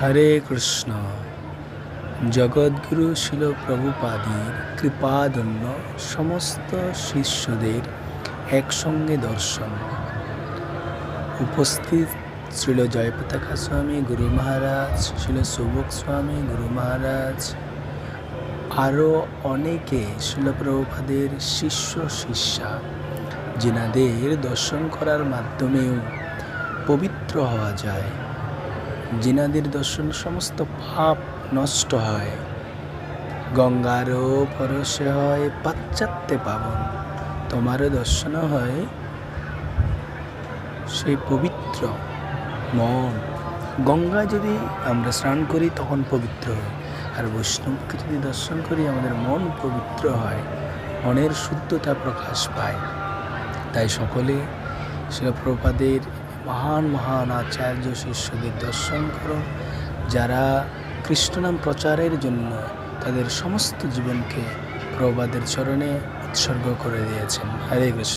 হরে কৃষ্ণ। জগদ্গুরু শিল প্রভুপাদির কৃপাদন্য সমস্ত শিষ্যদের একসঙ্গে দর্শন। উপস্থিত ছিল জয়পতাকা স্বামী গুরু মহারাজ ছিল সুবক স্বামী গুরু মহারাজ আরও অনেকে শিলপ্রভুপাদের শিষ্য শিষ্যা, যিনাদের দর্শন করার মাধ্যমেও পবিত্র হওয়া যায়। যিনাদের দর্শন সমস্ত পাপ নষ্ট হয়। গঙ্গারও পরশে হয়, পাশ্চাত্যে পাবন। তোমারও দর্শন হয়। সেই পবিত্র মন। গঙ্গা যদি আমরা স্নান করি, তখন পবিত্র হয়। আর বৈষ্ণবকে যদি দর্শন করি, আমাদের মন পবিত্র হয়। মনের শুদ্ধতা প্রকাশ পায়। তাই সকলে শিলপ্রপাদের মহান মহান আচার্য, শিষ্যদের দর্শন করো। যারা কৃষ্ণনাম প্রচারের জন্য তাদের সমস্ত জীবনকে প্রবাদের চরণে উৎসর্গ করে দিয়েছেন। হরে কৃষ্ণ।